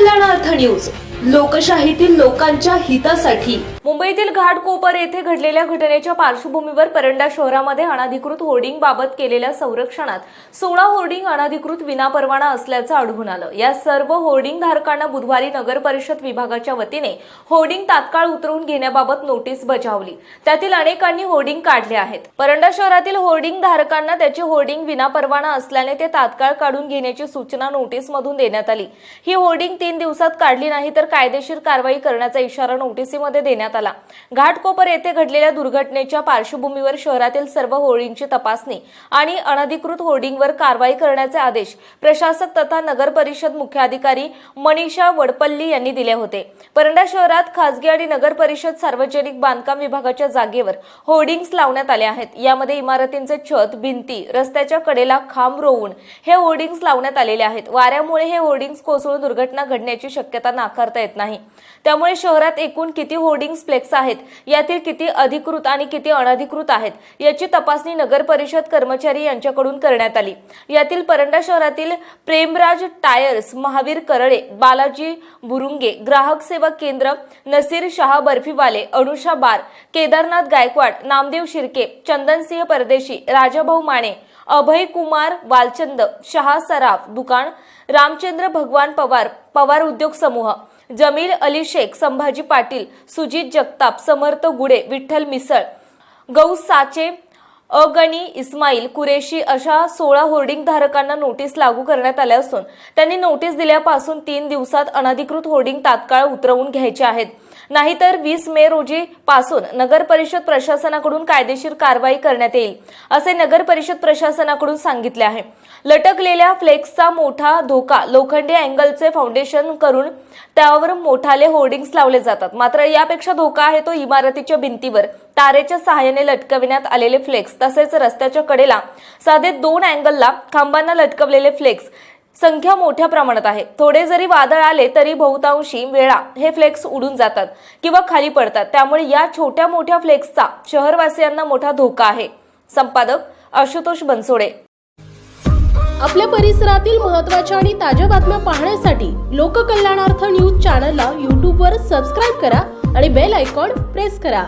कल्याणार्थ news. लोकशाहीतील लोकांच्या हितासाठी. मुंबईतील घाटकोपर येथे घडलेल्या घटनेच्या पार्श्वभूमीवर परंडा शहरामध्ये अनाधिकृत होर्डिंग बाबत केलेल्या संरक्षणात सोळा होर्डिंग अनाधिकृत विनापरवाना असल्याचं आढळून आलं. या सर्व होर्डिंग धारकांना बुधवारी नगर परिषद विभागाच्या वतीने होर्डिंग तात्काळ उतरवून घेण्याबाबत नोटीस बजावली. त्यातील अनेकांनी होर्डिंग काढले आहेत. परंडा शहरातील होर्डिंग धारकांना त्याचे होर्डिंग विनापरवाना असल्याने ते तात्काळ काढून घेण्याची सूचना नोटीसमधून देण्यात आली. ही होर्डिंग तीन दिवसात काढली नाही तर कायदेशीर कारवाई करण्याचा इशारा नोटीसीमध्ये देण्यात आला. घाटकोपर येथे घडलेल्या दुर्घटनेच्या पार्श्वभूमीवर शहरातील सर्व होर्डिंगची तपासणी आणि अनधिकृत होर्डिंगवर कारवाई करण्याचे आदेश प्रशासक तथा नगर परिषद मुख्याधिकारी मनीषा वडपल्ली यांनी दिले होते. परंडा शहरात खासगी आणि नगर परिषद सार्वजनिक बांधकाम विभागाच्या जागेवर होर्डिंग्स लावण्यात आले आहेत. यामध्ये इमारतींचे छत भिंती रस्त्याच्या कडेला खांब रोवून हे होर्डिंग्स लावण्यात आलेले आहेत. वाऱ्यामुळे हे होर्डिंग्स कोसळून दुर्घटना घडण्याची शक्यता नाकारता येत नाही. त्यामुळे शहरात एकूण किती होर्डिंग्स फ्लेक्स आहेत? यातील किती अधिकृत आणि किती अनधिकृत आहेत? याची तपासणी नगर परिषद कर्मचारी यांच्याकडून करण्यात आली. यातील परंडा शहरातील प्रेमराज टायर्स महावीर करळे बालाजी बुरुंगे ग्राहक सेवा केंद्र नसीर शहा बर्फीवाले अनुषा बार केदारनाथ गायकवाड नामदेव शिर्के चंदनसिंह परदेशी राजाभाऊ माने अभय कुमार वालचंद शहा सराफ दुकान रामचंद्र भगवान पवार पवार उद्योग समूह जमील अली शेख संभाजी पाटील सुजित जगताप समर्थ गुडे विठ्ठल मिसळ गौ साचे अगणी इस्माईल कुरेशी अशा सोळा होर्डिंग धारकांना नोटीस लागू करण्यात आल्या असून त्यांनी नोटीस दिल्यापासून तीन दिवसात अनधिकृत होर्डिंग तात्काळ उतरवून घ्यायचे आहेत. नाहीतर वीस मे रोजी पासून नगर परिषद प्रशासनाकडून कायदेशीर कारवाई करण्यात येईल असे नगर परिषद प्रशासनाकडून सांगितले आहे. लटकलेल्या फ्लेक्सचा मोठा धोका लोखंडी अँगलचे फाउंडेशन करून त्यावर मोठाले होर्डिंग्स लावले जातात. मात्र यापेक्षा धोका आहे तो इमारतीच्या भिंतीवर. तारेच्या सहाय्याने लटकविण्यात आलेले फ्लेक्स तसेच रस्त्याच्या कडेला साधे दोन अँगलला खांबांना लटकवलेले फ्लेक्स संख्या मोठ्या प्रमाणात आहे. थोडे जरी वादळ आले तरी बहुतांशी वेळा हे फ्लेक्स उडून जातात किंवा खाली पडतात. त्यामुळे या छोट्या मोठ्या फ्लेक्सचा शहरवासियांना मोठा धोका आहे. संपादक आशुतोष बनसोडे. आपल्या परिसरातील महत्त्वाच्या आणि ताज्या बातम्या पाहण्यासाठी लोककल्याणार्थ न्यूज चॅनलला यूट्यूबवर सबस्क्राईब करा आणि बेल आयकॉन प्रेस करा.